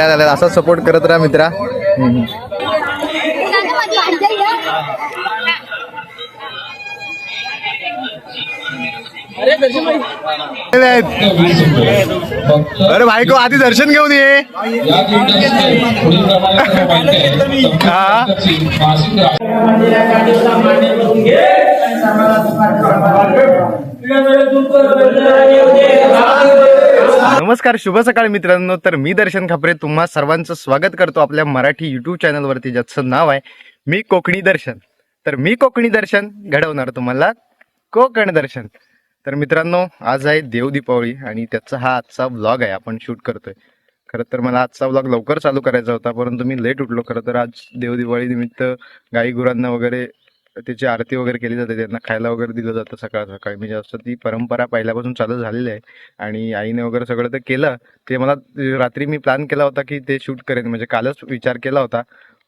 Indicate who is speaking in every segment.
Speaker 1: भेटायला आलात असा सपोर्ट करत राहा मित्रा हम्म. अरे भाई को आधी दर्शन घेऊन ये हा. नमस्कार शुभ सकाळ मित्रांनो. तर मी दर्शन खापरे तुम्हा सर्वांचं स्वागत करतो आपल्या मराठी युट्यूब चॅनलवरती ज्याचं नाव आहे मी कोकणी दर्शन. तर मी कोकणी दर्शन घडवणार तुम्हाला कोकण दर्शन. तर मित्रांनो आज आहे देवदीपावळी आणि त्याचा हा आजचा व्लॉग आहे आपण शूट करतोय. खरं तर मला आजचा व्लॉग लवकर चालू करायचा होता परंतु मी लेट उठलो. खरं तर आज देव दिवाळी निमित्त गाई गुरांना वगैरे त्याची आरती वगैरे केली जाते त्यांना खायला वगैरे दिलं जातं सकाळ सकाळी. म्हणजे असं ती परंपरा पहिल्यापासून चालू झालेली आहे. आणि आईने वगैरे सगळं ते केलं. ते मला रात्री मी प्लॅन केला होता की ते शूट करेन. म्हणजे कालच विचार केला होता.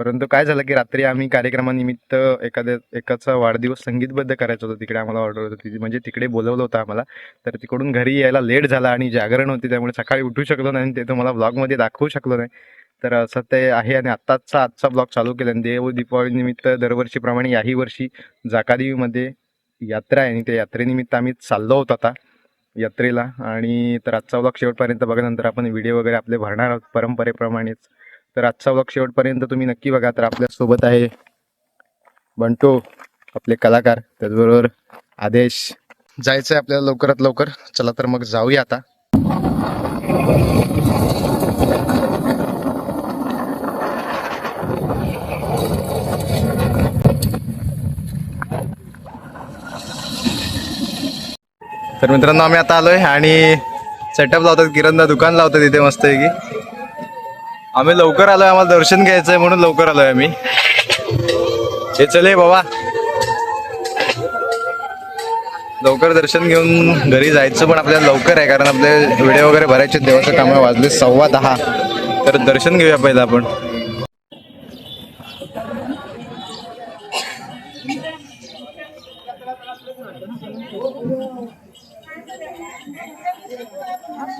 Speaker 1: परंतु काय झालं की रात्री आम्ही कार्यक्रमानिमित्त एखाद्या एकाचा वाढदिवस संगीतबद्ध करायचा होता. तिकडे आम्हाला ऑर्डर होती. ती म्हणजे तिकडे बोलवलं होतं आम्हाला. तर तिकडून घरी यायला लेट झाला आणि जागरण होती. त्यामुळे सकाळी उठू शकलो नाही आणि ते तुम्हाला ब्लॉगमध्ये दाखवू शकलो नाही. तर असं ते आहे आणि आत्ताचा आजचा ब्लॉग चालू केला आणि देव दीपावलीनिमित्त दरवर्षीप्रमाणे याही वर्षी जाकादेवीमध्ये यात्रा आहे आणि त्या यात्रेनिमित्त आम्ही चाललो होतो आता यात्रेला. आणि तर आजचा ब्लॉग शेवटपर्यंत बघा नंतर आपण व्हिडिओ वगैरे आपले भरणार आहोत परंपरेप्रमाणेच. तर आजचा ब्लॉग शेवटपर्यंत तुम्ही नक्की बघा तर आपल्यासोबत आहे बंटो आपले कलाकार त्याचबरोबर आदेश. जायचं आहे आपल्याला लवकरात लवकर. चला तर मग जाऊया आता. तर मित्रांनो आम्ही आता आलोय आणि सेटअप लावतात. किरणदा दुकान लावतात इथे मस्त आहे की आम्ही लवकर आलोय आम्हाला दर्शन घ्यायचंय म्हणून लवकर आलोय आम्ही. हे चले बाबा. लवकर दर्शन घेऊन घरी जायचं पण आपल्याला लवकर आहे कारण आपले व्हिडिओ वगैरे भरायचे देवाचं काम वाजले सव्वा दहा. तर दर्शन घेऊया पहिलं आपण.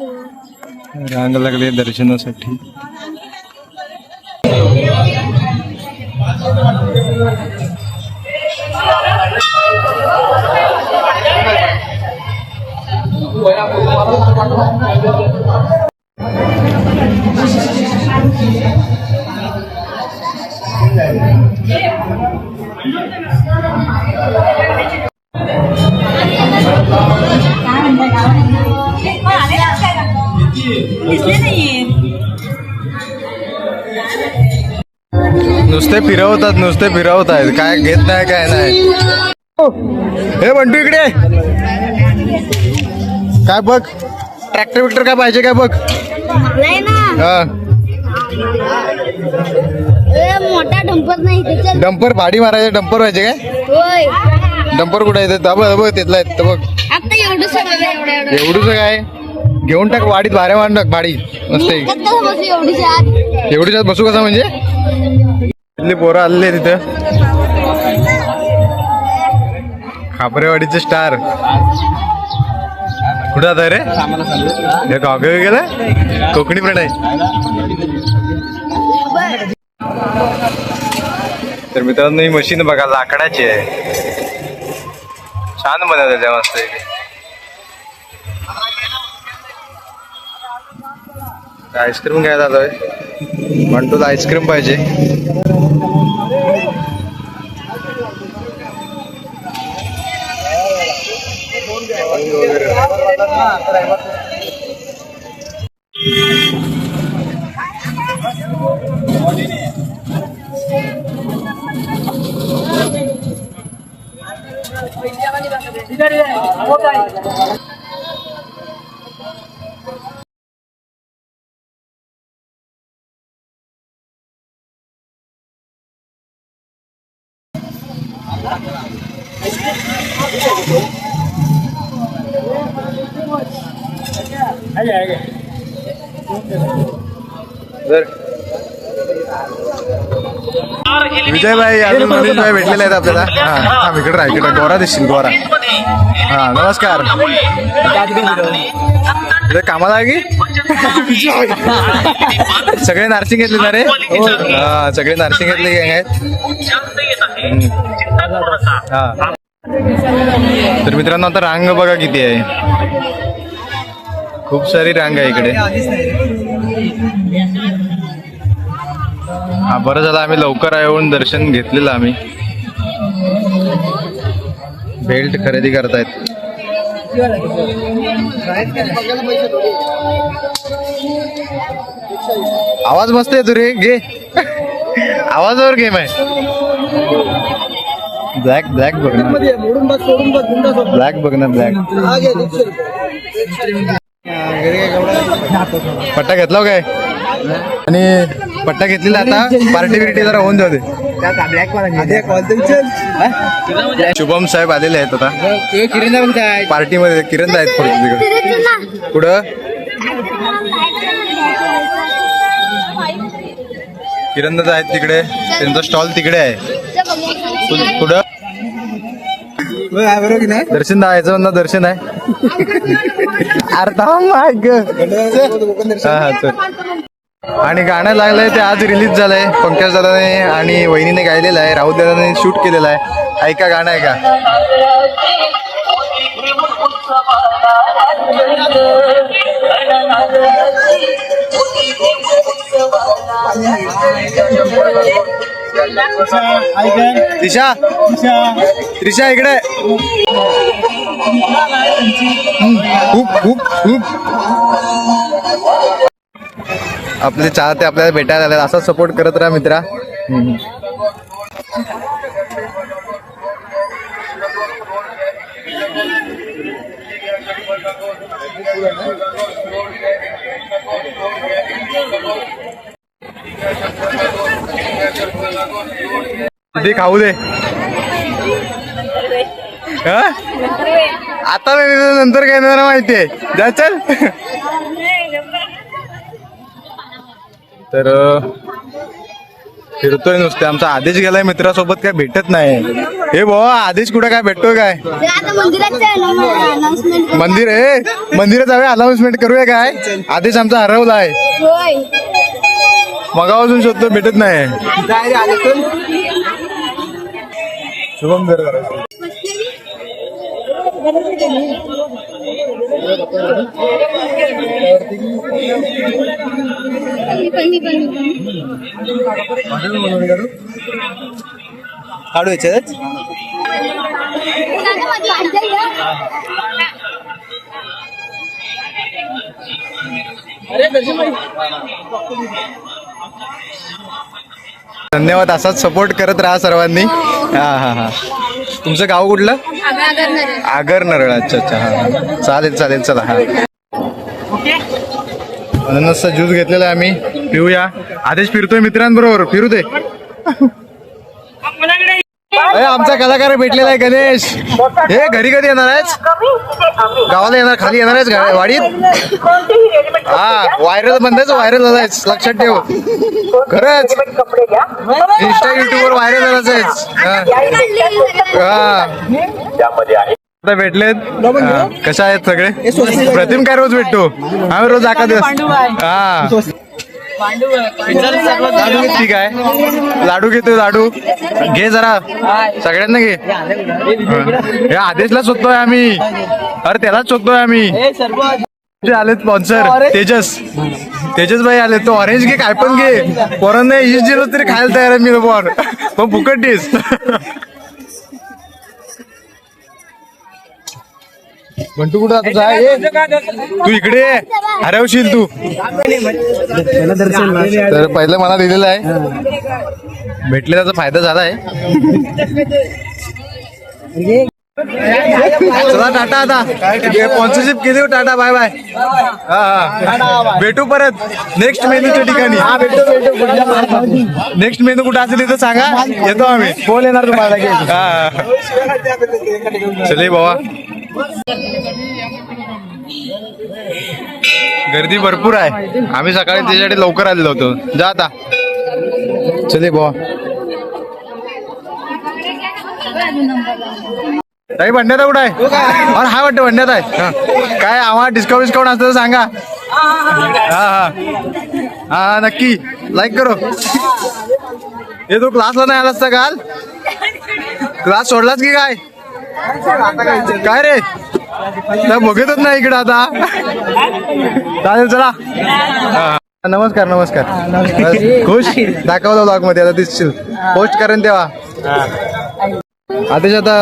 Speaker 1: रांग लागली दर्शनासाठी. नुसते फिरवतात नुसते फिरवत आहेत काय घेत नाही काय नाही. हे बंटू इकडे. काय बघ? ट्रॅक्टर बिक्टर काय पाहिजे काय बघ? हा.
Speaker 2: मोठा डंपर नाही
Speaker 1: डंपर भाडी मारायचे डंपर पाहिजे काय? डंपर कुठे आहे बघ तिथला बघ.
Speaker 2: आता एवढं सगळं एवढं एवढं.
Speaker 1: एवढूच काय? घेऊन टाक वाडीत भाड्या मारून टाक भाडी मस्त
Speaker 2: कसं बसू एवढीच आत.
Speaker 1: एवढी जात बसू कसं म्हणजे? पोरं आलेले तिथं. खापरेवाडीचे स्टार. कुठं आता रे? हे गावगावी गेलं कोकणी प्रणय तर मित्रांनो ही मशीन बघा लाकडाची आहे. छान बनवलं त्या मस्त आईस्क्रीम घ्यायला आलोय. म्हणतो आईस्क्रीम पाहिजे. विजयभाई अजून मनीषभाई भेटलेले आहेत आपल्याला. हा हा इकडे राहा इकडे गोरा दिसतील गोरा. हा नमस्कार. कामाला आहे की? सगळे नार्सिंग घेतले ना रे? हा. सगळे नार्सिंग घेतले गँग आहेत. हा. तर मित्रांनो आता रांग बघा किती आहे. खूप सारी रांग आहे इकडे. हा बरं झालं आम्ही लवकर येऊन दर्शन घेतलेलं आम्ही. बेल्ट खरेदी करतायत. आवाज मस्त आहे रे घे. आवाजावर गेम आहे. ब्लॅक ब्लॅक बघ ना. ब्लॅक बघ ना ब्लॅक पट्टा घेतला हो काय? आणि पट्टा घेतलेला आता. पार्टी बिर्टी जरा होऊन जाऊ दे. शुभम साहेब आलेले आहेत आता. पार्टीमध्ये किरण आहेत? तिकडे. पुढं? किरण आहेत तिकडे. त्यांचा स्टॉल तिकडे आहे. पुढं दर्शन जायचं ना दर्शन आहे. अर्धा माग. आणि गाणं लागलंय ते आज रिलीज झालंय पंकज दादाने आणि वहिनीने गायलेलं आहे राहुल दादाने शूट केलेलं आहे. ऐका गाणं आहे का त्रिशा त्रिशा इकडे. आपले चाहते आपल्याला भेटायला आले असा सपोर्ट करत राहा मित्रा. ते खाऊ दे. आता नाही नंतर काय येणार माहितीये जा चल. तर फिरतोय नुसते. आमचा आदेश गेलाय मित्रासोबत काय भेटत नाही. हे भाऊ आदेश कुठे काय भेटतोय काय? मंदिर आहे. मंदिरात जाऊया अनाउन्समेंट करूया काय? आदेश आमचा हरवला आहे मगापासून शोधतो भेटत नाही. शुभम जर करायचं. काढू याच्यात. धन्यवाद असाच सपोर्ट करत राहा सर्वांनी. हा हा. हा तुमचं गाव कुठलं? आगर नरळ अच्छा अच्छा हा हा. चालेल चालेल चला हा. अननसचा ज्यूस घेतलेला आहे आम्ही. पिऊया. आदेश फिरतोय मित्रांबरोबर. फिरू दे. आमचा कलाकार भेटलेला आहे गणेश. हे घरी कधी येणार आहेस? गावाला येणार खाली येणार आहेस वाडीत? हा व्हायरल बंदच व्हायरल झालायस लक्षात ठेव. खरंच. इंस्टा युट्यूब वर व्हायरल झालाच हा. आता भेटलेत. कशा आहेत सगळे? प्रतिम काय रोज भेटतो? आम्ही रोज आका दिवस हा. ठीक आहे लाडू घेतो लाडू घे जरा. सगळ्यांना घे. हे आदेशला शोधतोय आम्ही. अरे त्यालाच शोधतोय आम्ही. ते आलेत स्पॉन्सर तेजस. तेजस भाई आले तो ऑरेंज घे काय पण घे. पोरांना ईस दिलं तरी खायला तयार आहे मी पण पण फुकट डिस बंटू कुठं आता? जा, ये. तू इकडे ये. हरवशील तू. तर पहिलं मला दिलेलं आहे. भेटले त्याचा फायदा झाला आहे. चला टाटा आता. स्पॉन्सरशिप केली हो टाटा बाय बाय हा हा. भेटू परत. नेक्स्ट मेनूच्या ठिकाणी. हा भेटू भेटू. नेक्स्ट मेनू कुठं असेल तिथं सांगा. येतो आम्ही. कोण येणार तुम्हाला? हा. चले बाबा. गर्दी भरपूर आहे. आम्ही सकाळी त्याच्यासाठी लवकर आलेलो होतो. जा आता. चले बाबा ताई भंड्यात कुठं आहे? अरे हा वाटतं भंड्यात आहे. काय आम्हाला डिस्काउंट विस्काउंट असतं सांगा. हा हा. हा नक्की. लाईक करो. हे तू क्लासला नाही आलास तर काल क्लास सोडलास की काय? काय रे? बघतच नाही इकडे आता. चालेल चला. नमस्कार नमस्कार. खुश? दाखवलं ब्लॉगमध्ये आता दिसशील. पोस्ट करेन तेव्हा. आदेश आता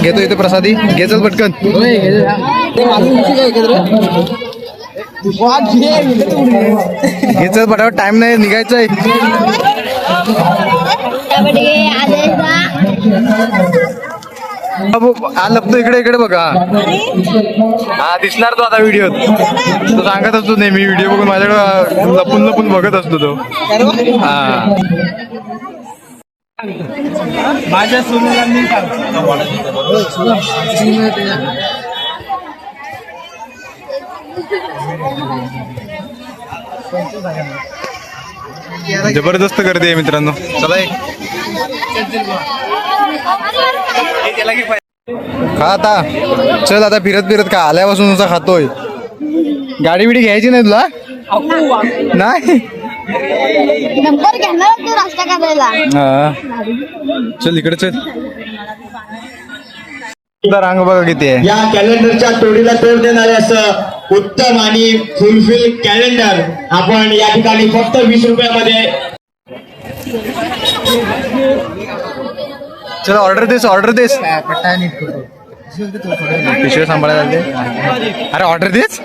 Speaker 1: घेतो इथे प्रसादी. घेचल पटकन. घेचल पटावर टाइम नाही निघायचंय. आहे हा लपतो इकडे इकडे बघा. हा दिसणार तो आता व्हिडिओ तो सांगत असतो नेहमी व्हिडिओ बघून माझ्याकडे लपून लपून बघत असतो तो. हा.
Speaker 3: माझ्या मी
Speaker 1: जबरदस्त आहे मित्रांनो. चला एक. खा आता. चल आता फिरत फिरत खा. आल्यापासून नुसता खातोय. गाडी बिडी घ्यायची नाही तुला? नाही?
Speaker 2: नंबर घेणार तू नाश्ता करायला
Speaker 1: हा. चल इकडे चल. तुझा रांग बघा किती आहे.
Speaker 4: या कॅलेंडरच्या तोडीला तोड देणारे असं उत्तम आणि फुलफिल कॅलेंडर आपण या ठिकाणी फक्त वीस रुपयामध्ये
Speaker 1: चल ऑर्डर देस ऑर्डर देस. पिशवे सांभाळायला लागते अरे ऑर्डर देस?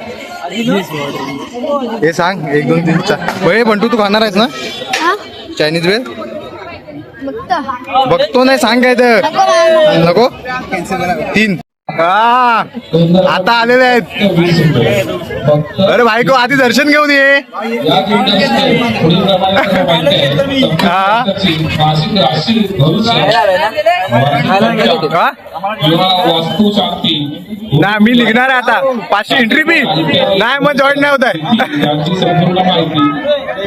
Speaker 1: हे सांग एक दोन तीन चार. बळे पण तू तू खाणार आहेस ना? चायनीज वेळ
Speaker 2: बघतो.
Speaker 1: नाही सांग काय तर.
Speaker 2: नको.
Speaker 1: तीन. आता आलेले आहेत.
Speaker 5: अरे भाई फक्त
Speaker 1: अरे बायको आधी दर्शन घेऊन ये.
Speaker 5: ना
Speaker 1: नाही मी निघणार आहे आता. पाचशे एंट्री फी नाही मग जॉईन नाही होत आहे.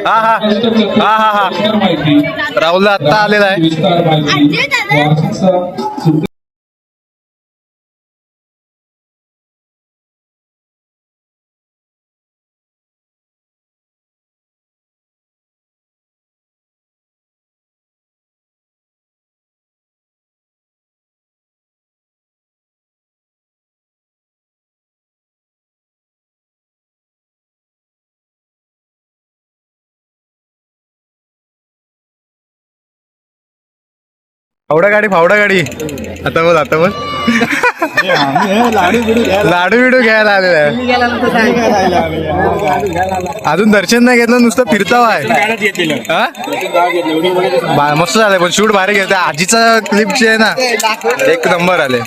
Speaker 1: हा हा. हा हा हा. राहुल आता आलेला आहे. फावडा गाडी फावडा गाडी. आता बोल आता बोल. लाडू बिडू घ्यायला आलेला आहे. अजून दर्शन नाही घेतलं नुसतं फिरताव आहे. मस्त झालंय पण शूट भारी घेतलं आजीचा क्लिप जे आहे ना एक नंबर आले.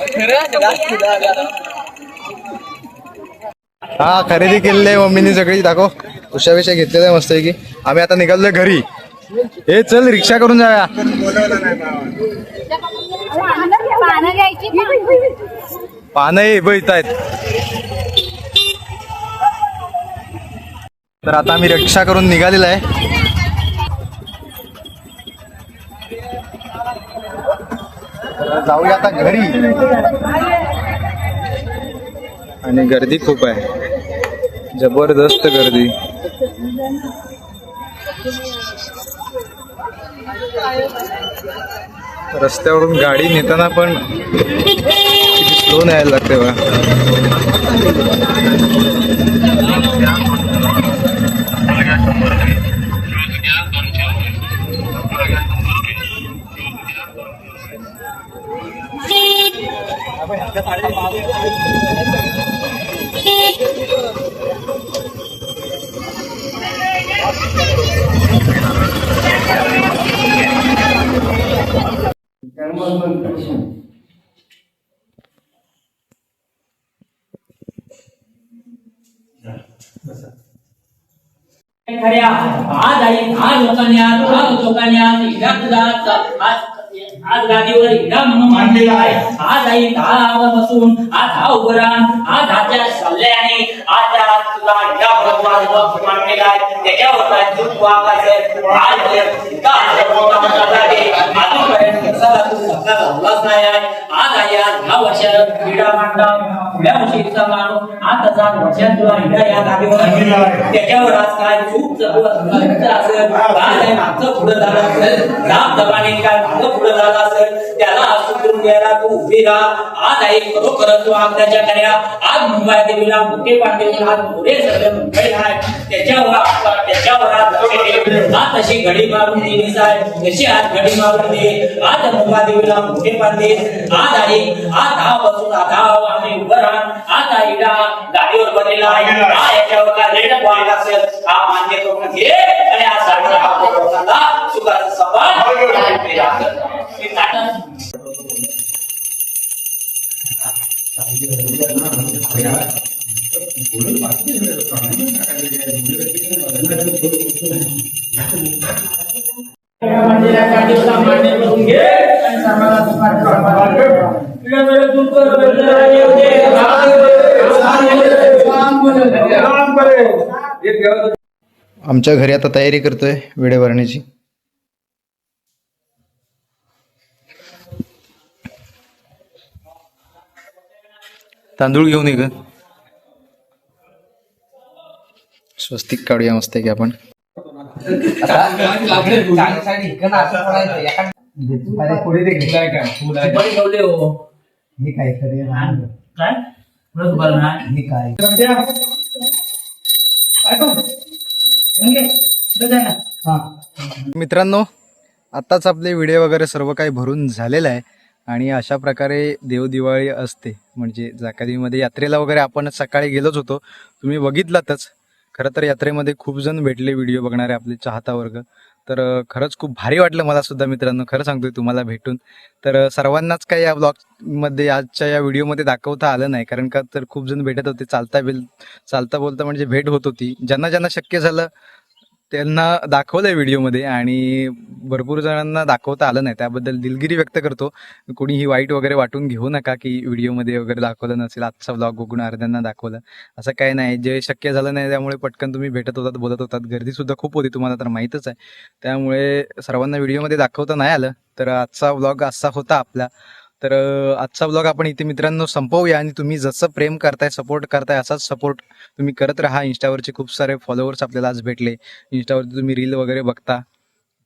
Speaker 1: हा खरेदी केलेली आहे मम्मीने सगळी. दाखव. उशा विषय घेतलेला आहे मस्त की आम्ही आता निघालोय घरी. हे चल रिक्षा करून जाऊया.
Speaker 2: पानं
Speaker 1: हे बघत आहेत. तर आता आम्ही रिक्षा करून निघालेला आहे. जाऊया आता घरी. आणि गर्दी खूप आहे. जबरदस्त गर्दी. रस्त्यावरून गाडी नेताना पण स्लो न्यायला लागते बा
Speaker 6: खऱ्या आज आई आज लोकांनी आज आज लोकांनी आज आज आज गादीवर म्हणून मांडलेला आहे. आज आई दहा बसून आज हा उभं आज हाच्या सल्ल्याने आज आज तुला इरा भगवान मांडलेला आहे त्याच्यावर काय दूध वागायचं आज इतका अजूनपर्यंत तू नाही आहे आज आज क्रीडा वर्षीचा माणूस वर्षात तुला या जागेवर त्याच्यावर आज काय चूक असेल काय मागचं पुढं झालं असेल दाब दबाने काय मागं पुढं झालं असेल त्याला आज द्यायला तू उभी राहा आज आहे खरोखरच तू आपल्याच्या कार्या आज मुंबई देवीला मोठे पांडे आज मोठे सगळे मुंबईला आहे त्याच्यावर त्याच्यावर आज लक्ष आज तशी घडी मारून दे साहेब तशी आज घडी मारून दे? आज मुंबई देवीला मोठे पांडे आज आई आज दहा पासून दहा आम्ही उभं राहा आज आईला गाडीवर बनलेला आहे. हा याच्यावर काय रेड पॉईंट असेल?
Speaker 1: आमच्या घरी आता तयारी करतोय वेळे भरण्याची तांदूळ घेऊन ये ग. स्वस्तिक काढूया मस्त की आपण.
Speaker 6: हो काय नाही
Speaker 1: मित्रांनो आत्ताच आपले व्हिडिओ वगैरे सर्व काही भरून झालेलं आहे आणि अशा प्रकारे देवदिवाळी असते. म्हणजे जाकादीमध्ये यात्रेला वगैरे आपण सकाळी गेलोच होतो. तुम्ही बघितलातच. खरं तर यात्रेमध्ये खूप जण भेटले व्हिडिओ बघणारे आपले चाहता वर्ग. तर खरंच खूप भारी वाटलं मला सुद्धा मित्रांनो खरं सांगतोय तुम्हाला भेटून. तर सर्वांनाच काही या ब्लॉगमध्ये आजच्या या व्हिडिओमध्ये दाखवता आलं नाही. कारण का तर खूप जण भेटत होते. चालता बिल चालता बोलता म्हणजे भेट होत होती. ज्यांना ज्यांना शक्य झालं त्यांना दाखवलंय व्हिडिओमध्ये आणि भरपूर जणांना दाखवता आलं नाही. त्याबद्दल दिलगिरी व्यक्त करतो. कोणीही वाईट वगैरे वाटून घेऊ नका की व्हिडिओमध्ये वगैरे दाखवलं नसेल. आजचा ब्लॉग बघून अर्ध्यांना दाखवलं. असं काय नाही. जे शक्य झालं नाही त्यामुळे पटकन तुम्ही भेटत होतात बोलत होतात. गर्दी सुद्धा खूप होती तुम्हाला तर माहीतच आहे. त्यामुळे सर्वांना व्हिडिओमध्ये दाखवता नाही आलं. तर आजचा व्लॉग असा होता आपला. तर आजचा ब्लॉग आपण इथे मित्रांनो संपवूया आणि तुम्ही जसं प्रेम करताय सपोर्ट करताय असाच सपोर्ट तुम्ही करत राहा. इंस्टावरचे खूप सारे फॉलोअर्स आपल्याला आज भेटले. इंस्टावरती तुम्ही रील वगैरे बघता.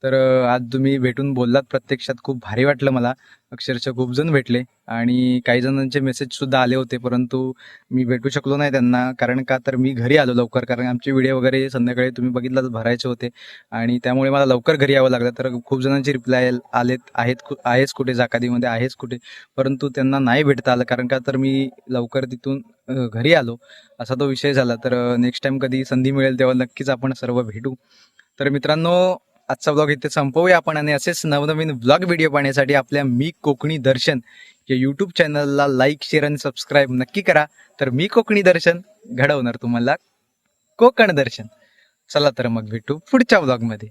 Speaker 1: तर आज तुम्ही भेटून बोललात प्रत्यक्षात खूप भारी वाटलं मला. अक्षरशः खूप जण भेटले आणि काही जणांचे मेसेज सुद्धा आले होते परंतु मी भेटू शकलो नाही त्यांना. कारण का? तर मी घरी आलो लवकर. कारण आमचे व्हिडिओ वगैरे संध्याकाळी तुम्ही बघितलाच भरायचे होते. आणि त्यामुळे मला लवकर घरी यावं लागलं. तर खूप जणांचे रिप्लाय आलेत आहेत कु- आहेच कुठे? जाकादीमध्ये आहेच कुठे? परंतु त्यांना नाही भेटता आलं. कारण का? तर मी लवकर तिथून घरी आलो. असा तो विषय झाला. तर नेक्स्ट टाइम कधी संधी मिळेल तेव्हा नक्कीच आपण सर्व भेटू. तर मित्रांनो आजचा ब्लॉग इथे संपवूया आपण आणि असेच नवनवीन ब्लॉग व्हिडिओ पाहण्यासाठी आपल्या मी कोकणी दर्शन या यूट्यूब चॅनलला लाईक शेअर आणि सबस्क्राईब नक्की करा. तर मी कोकणी दर्शन घडवणार तुम्हाला कोकण दर्शन. चला तर मग भेटू पुढच्या ब्लॉगमध्ये